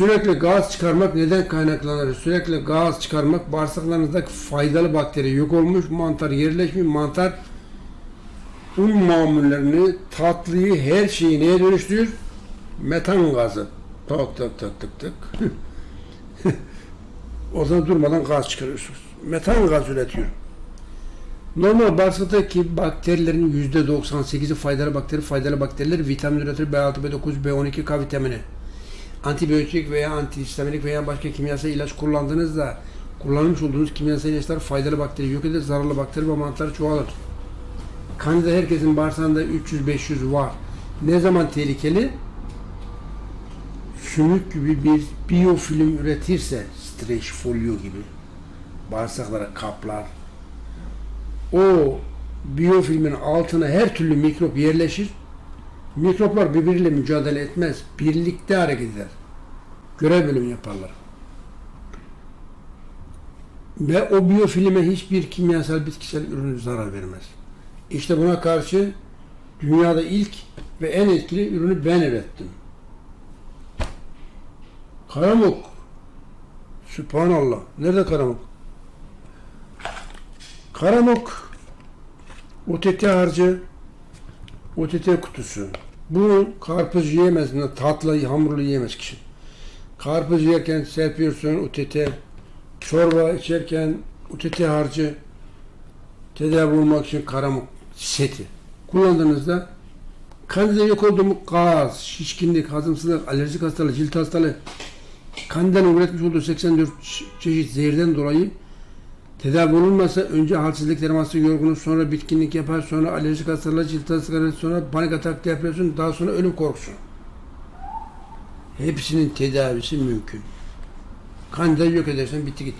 Sürekli gaz çıkarmak neden kaynaklanır? Sürekli gaz çıkarmak bağırsaklarınızdaki faydalı bakteri yok olmuş, mantar yerleşmiş, mantar un mamullerini, tatlıyı, her şeyi neye dönüştürüyor? Metan gazı. Tak tak tak tak tak. o zaman durmadan gaz çıkarıyorsunuz. Metan gaz üretiyor. Normal bağırsaktaki bakterilerin yüzde 98'i faydalı bakteri, faydalı bakteriler vitamin üretir, B6, B9, B12, K vitamini. Antibiyotik veya antihistaminik veya başka kimyasal ilaç kullandığınızda kullanmış olduğunuz kimyasal ilaçlar faydalı bakteri yok eder, zararlı bakteri ve mantar çoğalır. Kandida herkesin bağırsağında 300-500 var. Ne zaman tehlikeli? Sümük gibi bir biyofilm üretirse, streç folyo gibi bağırsaklara kaplar. O biyofilmin altına her türlü mikrop yerleşir. Mikroplar birbiriyle mücadele etmez. Birlikte hareket eder. Görev bölümü yaparlar. Ve o biyofilme hiçbir kimyasal bitkisel ürün zarar vermez. İşte buna karşı dünyada ilk ve en etkili ürünü ben ürettim. Karamuk. Sübhanallah. Nerede karamuk? Karamuk. OTT harcı. OTT kutusu. Bu karpuz yiyemez, tatlı hamurlu yiyemez kişi. Karpuz yerken serpiyorsun OTT. Çorba içerken OTT harcı. Tedavi olmak için karamuk seti. Kullandığınızda kandida yok oldu mu gaz, şişkinlik, hazımsızlık, alerjik hastalık, cilt hastalığı, kandidanın üretmiş olduğu 84 çeşit zehirden dolayı tedavi olunmasa önce halsizlik, derması, yorgunluk, sonra bitkinlik yapar, sonra alerjik hastalığı, cilt hastalığı, sonra panik atak, depresyon, daha sonra ölüm korkusu. Hepsinin tedavisi mümkün. Kandidayı yok edersen bitti git.